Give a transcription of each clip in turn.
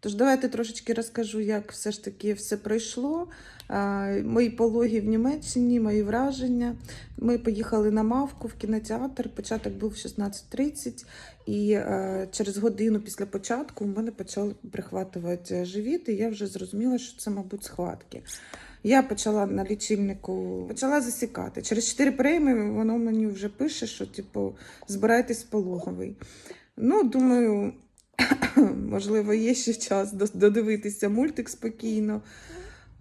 Тож давайте трошечки розкажу, як все ж таки все пройшло. Мої пологи в Німеччині, мої враження. Ми поїхали на Мавку в кінотеатр. Початок був 16.30, і е, через годину після початку у мене почав прихватувати живіт, і я вже зрозуміла, що це, мабуть, схватки. Я почала на лічильнику почала засікати. Через 4 прийми воно мені вже пише, що типу збирайтесь пологовий. Ну, думаю, можливо, є ще час додивитися мультик спокійно.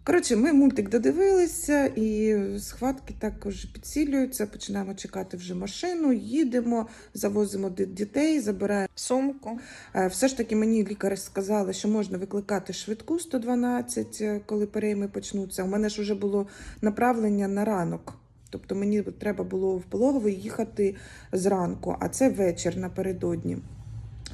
Коротше, ми мультик додивилися, і схватки також підсилюються. Починаємо чекати вже машину, їдемо, завозимо дітей, забираємо сумку. Е, Все ж таки мені лікар сказали, що можна викликати швидку 112, е, коли перейми почнуться. У мене ж вже було направлення на ранок. Тобто мені треба було в пологовий їхати зранку, а це вечір напередодні.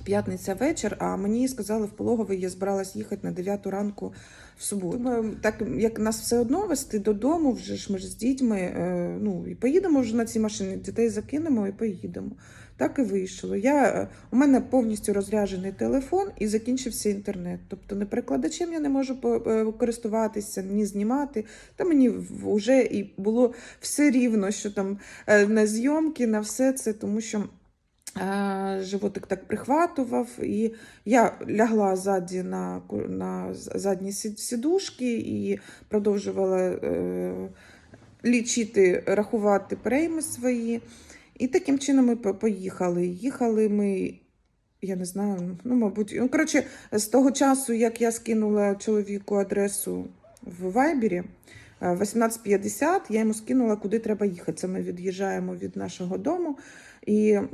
П'ятниця вечір, а мені сказали в пологовий, я збиралась їхати на 9 ранку в суботу. Так як нас все одно вести додому, вже ж ми ж з дітьми. е, Ну і поїдемо вже на цій машині, дітей закинемо і поїдемо. Так і вийшло. Я, е, у мене повністю розряджений телефон і закінчився інтернет. Тобто не перекладачем я не можу е, користуватися, ні знімати. Та мені вже і було все рівно, що там на зйомки, на все це, тому що. Е, Животик так прихватував, і я лягла ззаді на, на задні сідушки і продовжувала е, лічити, рахувати прейми свої. І таким чином ми поїхали. Їхали ми, я не знаю, ну, мабуть, ну, коротше, з того часу, як я скинула чоловіку адресу в Вайбері, е, 18.50, я йому скинула, куди треба їхати. Це ми від'їжджаємо від нашого дому. І е,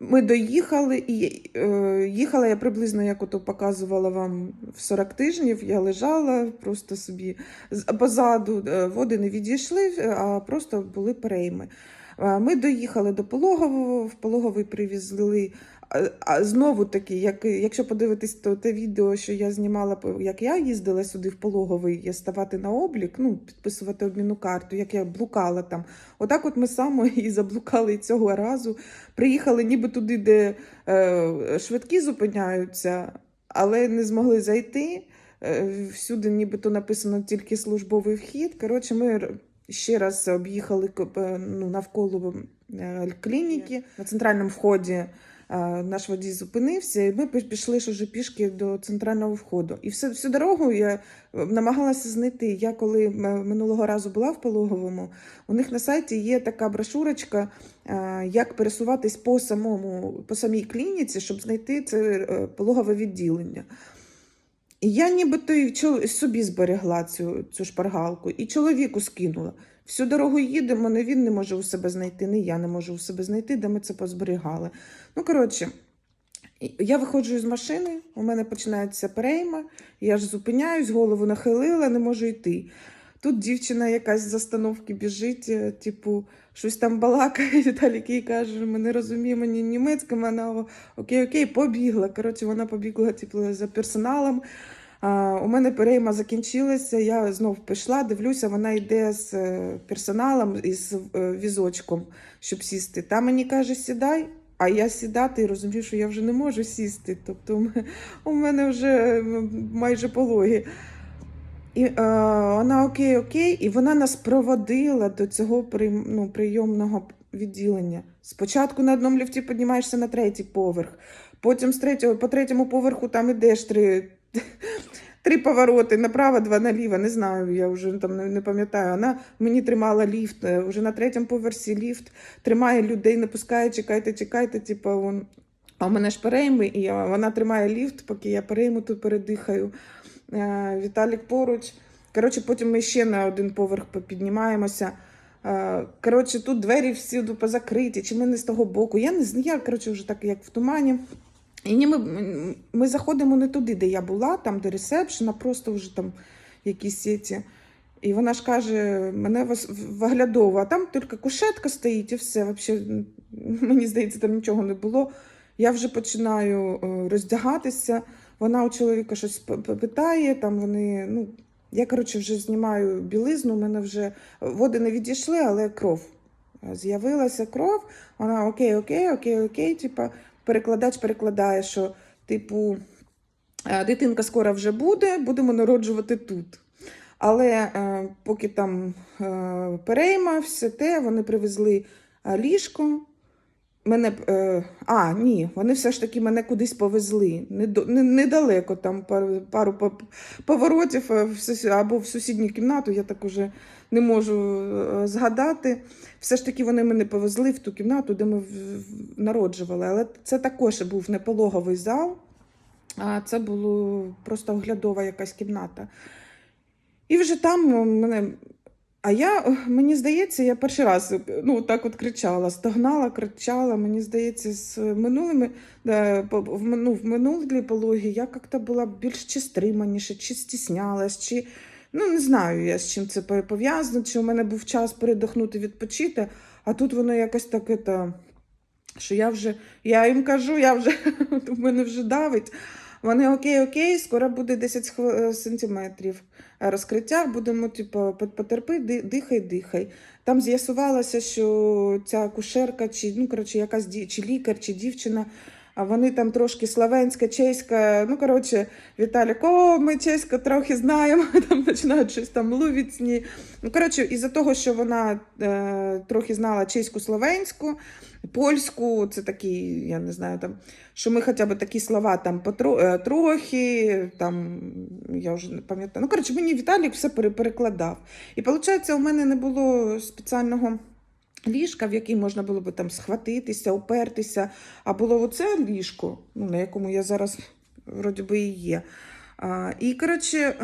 ми доїхали, і е, їхала я приблизно, як ото показувала вам в 40 тижнів. Я лежала просто собі позаду, е, води не відійшли, е, а просто були перейми. Е, Ми доїхали до пологового, в пологовий привезли. А- знову таки, як, якщо подивитись то те відео, що я знімала, як я їздила сюди в пологовий, ставати на облік, ну, підписувати обмінну карту, як я блукала там. Отак от ми саме і заблукали цього разу. Приїхали ніби туди, де е, швидкі зупиняються, але не змогли зайти. Е, всюди нібито написано тільки службовий вхід. Коротше, ми ще раз об'їхали ну, навколо е, клініки на центральному вході. Е, Наш водій зупинився, і ми пішли ж уже пішки до центрального входу. І всю, всю дорогу я е, намагалася знайти. Я коли минулого разу була в пологовому, у них на сайті є така брошурочка, е, як пересуватись по самому по самій клініці, щоб знайти це пологове відділення. І я нібито собі зберегла цю, цю шпаргалку, і чоловіку скинула. Всю дорогу їдемо, не він не може у себе знайти, не я не можу у себе знайти, де ми це позберігали. Ну, коротше, я виходжу з машини, у мене починається перейма, я ж зупиняюсь, голову нахилила, не можу йти. Тут дівчина якась з остановки біжить, е, типу, щось там балакає, Віталік їй каже, ми не розуміємо ні німецьким, вона окей, окей, побігла. Коротше, вона побігла типу, за персоналом. У мене перейма закінчилася, я знов пішла, дивлюся, вона йде з е, персоналом і з е, візочком, щоб сісти. Та мені каже, сідай, а я сідати і розумію, що я вже не можу сісти. Тобто у мене- вже майже пологи. І е, вона окей, окей, і вона нас проводила до цього ну, прийомного відділення. Спочатку на одному ліфті піднімаєшся на третій поверх, потім з третього, по третьому поверху там ідеш три, три повороти, направо, два наліво, не знаю, я вже там не, пам'ятаю. Вона мені тримала ліфт, е, вже на третьому поверсі ліфт, тримає людей, не пускає, чекайте, чекайте, типу, он. А у мене ж перейми, і вона тримає ліфт, поки я перейму тут передихаю. Е, Віталік поруч. Коротше, потім ми ще на один поверх піднімаємося. Е, Коротше, тут двері всюди позакриті, чи ми не з того боку. Я не знаю, я коротше, вже так як в тумані. І ми, ми заходимо не туди, де я була, там, де ресепшн, а просто вже там якісь сіті. І вона ж каже, мене виглядово, а там тільки кушетка стоїть і все. Вообще, мені здається, там нічого не було. Я вже починаю е, роздягатися. Вона у чоловіка щось питає, там вони, ну, я, коротше, вже знімаю білизну, у мене вже води не відійшли, але кров. З'явилася кров, вона окей, окей, окей, окей, типа, перекладач перекладає, що типу, е, дитинка скоро вже буде, будемо народжувати тут. Але е, поки там е, перейма, все те, вони привезли ліжко. Мене, е, а, ні, вони все ж таки мене кудись повезли. Недалеко, там пару, поворотів е, або в сусідню кімнату, я так уже не можу е, згадати. Все ж таки вони мене повезли в ту кімнату, де ми народжували. Але це також був не пологовий зал, а це була просто оглядова якась кімната. І вже там мене. А я, мені здається, я перший раз ну, так от кричала, стогнала, кричала. Мені здається, з минулими, по- в, ну, в минулі пологі я як-то була більш чи стриманіше, чи стіснялась, чи ну не знаю я з чим це пов- пов'язано, чи у мене був час передохнути, відпочити, а тут воно якось так, это, що я вже, я їм кажу, я вже, в мене вже давить. Вони окей, окей, скоро буде 10 хв- е, сантиметрів е, розкриття, будемо, типу, пот- потерпи, ди- дихай, дихай. Там з'ясувалося, що ця кушерка, чи ну коротше, якась чи лікар, чи дівчина. А вони там трошки словенська, чеська. Ну, коротше, Віталік, о, ми чеську трохи знаємо, там починають щось там ловіцні. Ну, коротше, із-за того, що вона е, трохи знала чеську, словенську, польську, це такі, я не знаю, там, що ми хоча б такі слова там потро, е, трохи, там, я вже не пам'ятаю. Ну, коротше, мені Віталік все перекладав. І виходить, у мене не було спеціального ліжка, в який можна було би там схватитися, упертися. А було оце ліжко, ну, на якому я зараз вроді би і є. А, і, коротше,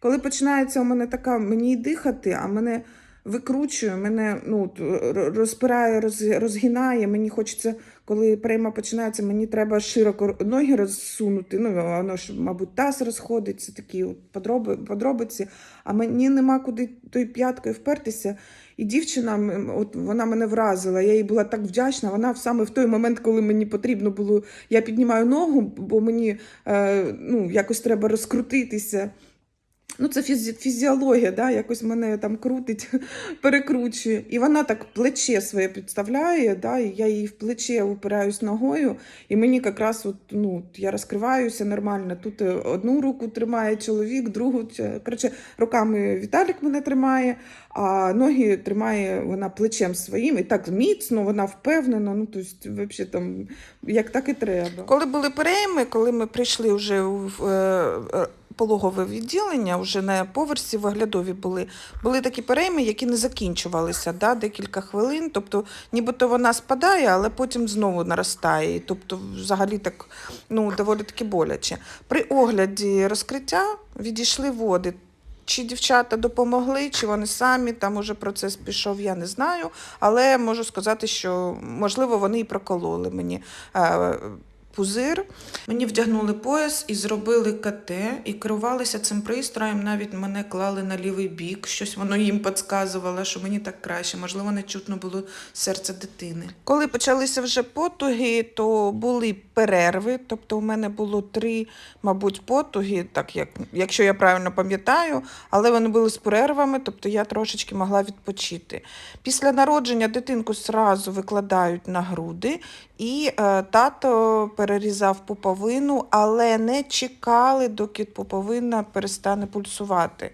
коли починається у мене така, мені дихати, а мене викручує, мене ну, розпирає, роз, розгинає. Мені хочеться, коли прийма починається, мені треба широко ноги розсунути. Ну, воно ж, мабуть, таз розходиться, такі от подроби, подробиці, а мені нема куди тою п'яткою впертися. І дівчина, от вона мене вразила, я їй була так вдячна. Вона саме в той момент, коли мені потрібно було, я піднімаю ногу, бо мені е, ну, якось треба розкрутитися. Ну, це фізі- фізіологія, да? якось мене там крутить, перекручує. І вона так плече своє підставляє, да? і я їй в плече упираюсь ногою, і мені якраз от, ну, я розкриваюся нормально. Тут е, одну руку тримає чоловік, другу. Коротше, руками Віталік мене тримає, а ноги тримає вона плечем своїм. І так міцно, вона впевнена. Ну, тобто, взагалі, там, як так і треба. Коли були перейми, коли ми прийшли вже в е, пологове відділення, вже на поверсі в оглядові були, були такі перейми, які не закінчувалися да, декілька хвилин. Тобто, нібито вона спадає, але потім знову наростає. Тобто, взагалі так ну, доволі таки боляче. При огляді розкриття відійшли води. Чи дівчата допомогли, чи вони самі, там уже процес пішов, я не знаю. Але можу сказати, що можливо вони і прокололи мені е, пузир. Мені вдягнули пояс і зробили КТ, і керувалися цим пристроєм. Навіть мене клали на лівий бік. Щось воно їм підказувало, що мені так краще. Можливо, не чутно було серце дитини. Коли почалися вже потуги, то були перерви. Тобто, у мене було три, мабуть, потуги, так як якщо я правильно пам'ятаю, але вони були з перервами, тобто я трошечки могла відпочити. Після народження дитинку зразу викладають на груди, і е, тато перерізав пуповину, але не чекали, доки пуповина перестане пульсувати.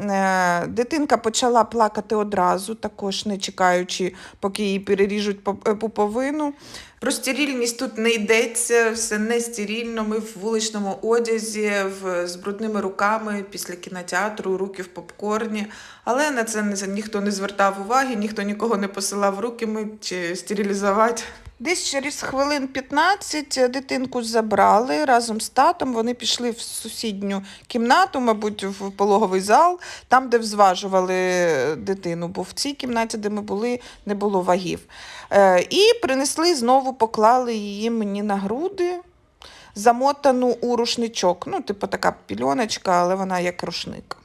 Е, Дитинка почала плакати одразу, також не чекаючи, поки їй переріжуть е, пуповину. Про стерильність тут не йдеться, все не стерильно. Ми в вуличному одязі, в, з брудними руками після кінотеатру, руки в попкорні. Але на це ніхто не звертав уваги, ніхто нікого не посилав руки мити чи стерилізувати. Десь через хвилин 15 дитинку забрали разом з татом. Вони пішли в сусідню кімнату, мабуть, в пологовий зал, там, де взважували дитину, бо в цій кімнаті, де ми були, не було вагів. Е, і принесли знову, поклали її мені на груди, замотану у рушничок. Ну, типу така пільоночка, але вона як рушник.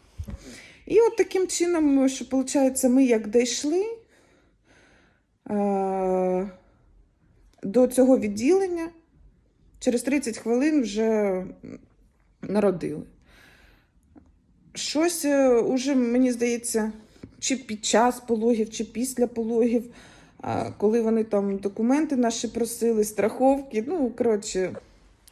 І от таким чином, що виходить, ми як дійшли е, до цього відділення, через 30 хвилин вже народили. Щось е, уже, мені здається, чи під час пологів, чи після пологів, коли вони там документи наші просили, страховки. Ну, коротше,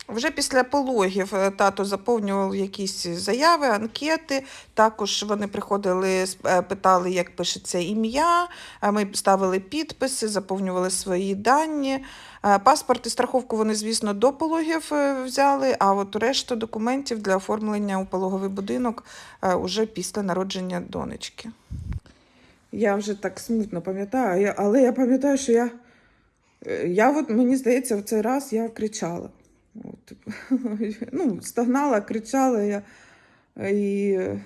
Вже після пологів е, тато заповнював якісь заяви, анкети. Також вони приходили, е, питали, як пишеться ім'я. Ми ставили підписи, заповнювали свої дані. Е, Паспорт і страховку вони, звісно, до пологів взяли, а от решту документів для оформлення у пологовий будинок е, уже після народження донечки. Я вже так смутно пам'ятаю, але я пам'ятаю, що я, е, я от, мені здається, в цей раз я кричала. От, ну, стогнала, кричала я. І е,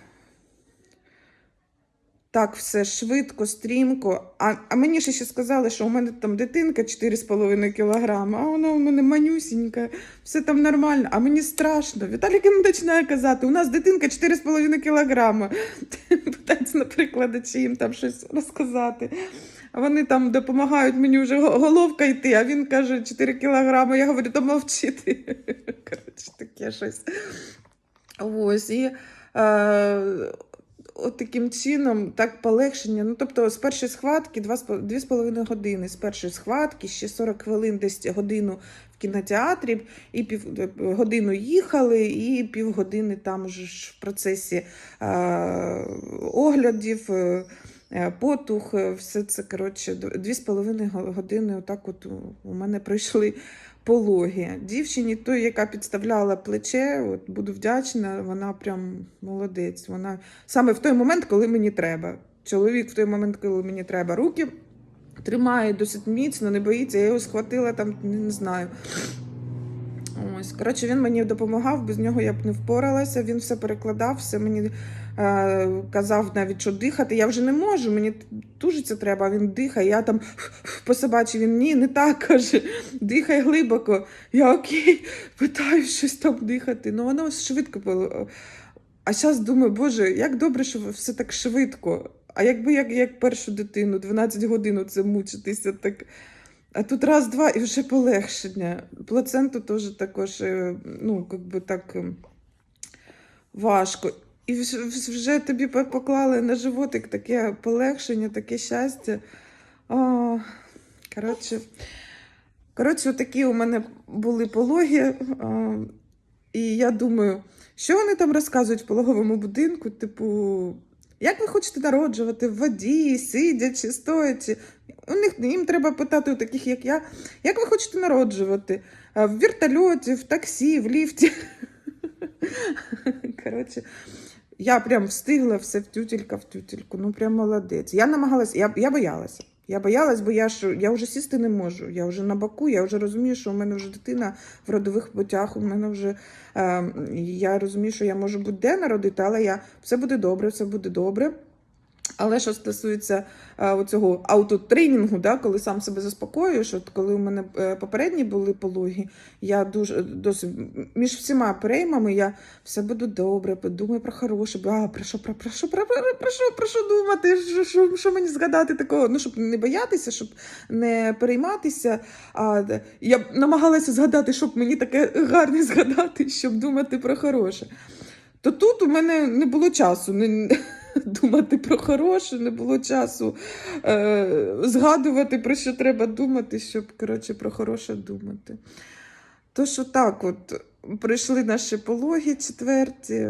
так все швидко, стрімко. А, а мені ще сказали, що у мене там дитинка 4,5 кілограма, а вона у мене манюсінька, все там нормально, а мені страшно. Віталік йому починає казати, у нас дитинка 4,5 кілограма. Питається, наприклад, чи їм там щось розказати. Вони там допомагають мені вже головка йти, а він каже 4 кілограми. Я говорю, то мовчити. Коротше, таке щось. Ось. І е, от таким чином, так полегшення. Ну, тобто, з першої схватки 2,5 години, з першої схватки, ще 40 хвилин, десь годину в кінотеатрі, і пів годину їхали, і півгодини там ж в процесі е, оглядів. Е, Потух, е, все це коротше, д- дві з половиною го- години. Отак, от у- мене пройшли пологи. Дівчині, той, яка підставляла плече, от буду вдячна, вона прям молодець. Вона саме в той момент, коли мені треба. Чоловік в той момент, коли мені треба, руки тримає досить міцно, не боїться. Я його схватила там, не знаю. Ось, коротше, він мені допомагав, без нього я б не впоралася. Він все перекладав, все мені е, казав навіть, що дихати. Я вже не можу, мені тужиться треба, він дихає. Я там по собачі він ні, не так каже. Дихай глибоко. Я окей, питаю щось там дихати. Ну воно швидко було. А зараз думаю, боже, як добре, що все так швидко. А якби як, як першу дитину, 12 годин це мучитися, так. А тут раз-два і вже полегшення. Плаценту теж також, е, ну, як би так ем, важко. І вже- тобі поклали на животик таке полегшення, таке щастя. О, коротше, коротше, такі у мене були пологи. А, і я думаю, що вони там розказують в пологовому будинку? Типу, як ви хочете народжувати в воді, сидячи, стоячи? У них їм треба питати у таких, як я, як ви хочете народжувати? В вертольоті, в таксі, в ліфті. Коротше, я прям встигла все в тютелька в тютельку. Ну, прям молодець. Я намагалася, я, я боялася. Я боялась, бо я ж я вже сісти не можу. Я вже на боку, я вже розумію, що у мене вже дитина в родових путях. У мене вже е, я розумію, що я можу будь-де народити, але я все буде добре, все буде добре. Але що стосується е, оцього аутотренінгу, да, коли сам себе заспокоюєш, от коли у мене е, попередні були пологи, я дуже досить між всіма переймами я все буде добре, подумай про хороше, а про що, про, про, що, про, про, про, що, про що думати, що, що, що мені згадати такого, ну, щоб не боятися, щоб не перейматися. А я намагалася згадати, щоб мені таке гарне згадати, щоб думати про хороше. То тут у мене не було часу думати про хороше, не було часу е, згадувати, про що треба думати, щоб коротше, про хороше думати. То що так, от пройшли наші пологи четверті.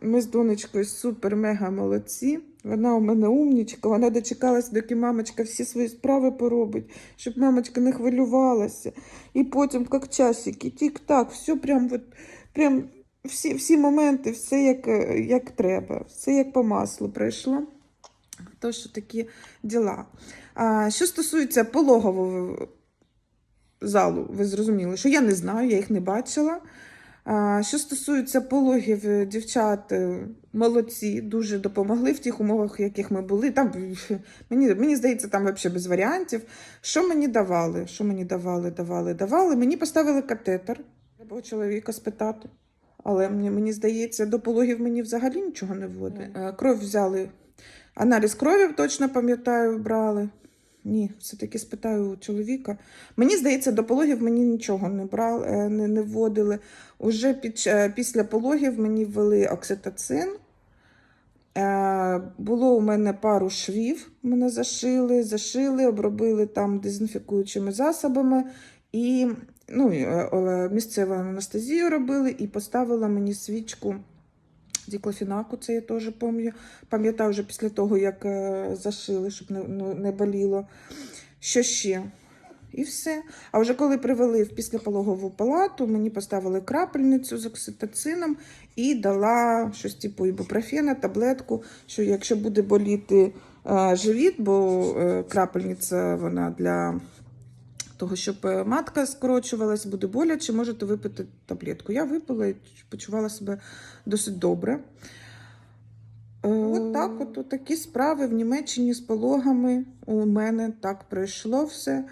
Ми з донечкою супер-мега молодці. Вона у мене умнічка, вона дочекалась, доки мамочка всі свої справи поробить, щоб мамочка не хвилювалася. І потім, як часики, тік-так, все прям, от, прям всі, всі моменти, все як, е, як треба, все як по маслу пройшло. То, що такі діла. А, що стосується пологового залу, ви зрозуміли, що я не знаю, я їх не бачила. А, що стосується пологів, е, дівчат е, молодці, дуже допомогли в тих умовах, в яких ми були. Там мені, мені здається, там взагалі без варіантів. Що мені давали? Що мені давали, давали, давали? Мені поставили катетер. Треба у чоловіка спитати. Але мені, мені здається, до пологів мені взагалі нічого не вводить. Е, Кров взяли. Аналіз крові точно пам'ятаю, брали. Ні, все-таки спитаю у чоловіка. Мені здається, до пологів мені нічого не брали, е, не, не вводили. Уже під, після пологів мені ввели окситоцин. Було у мене пару швів, мене зашили, зашили, обробили там дезінфікуючими засобами. І ну, е, місцеву анестезію робили і поставила мені свічку діклофінаку, це я теж пам'ятаю. Пам'ятаю вже після того, як е, зашили, щоб не, ну, не боліло. Що ще? І все. А вже коли привели в післяпологову палату, мені поставили крапельницю з окситоцином і дала щось типу ібупрофена, таблетку, що якщо буде боліти е, живіт, бо е, крапельниця вона для того, щоб е, матка скорочувалась, буде боляче, можете випити таблетку. Я випила і почувала себе досить добре. Е, От так, от, от такі справи в Німеччині з пологами у мене так пройшло все.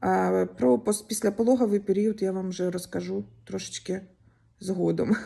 А про післяпологовий період я вам вже розкажу трошечки згодом.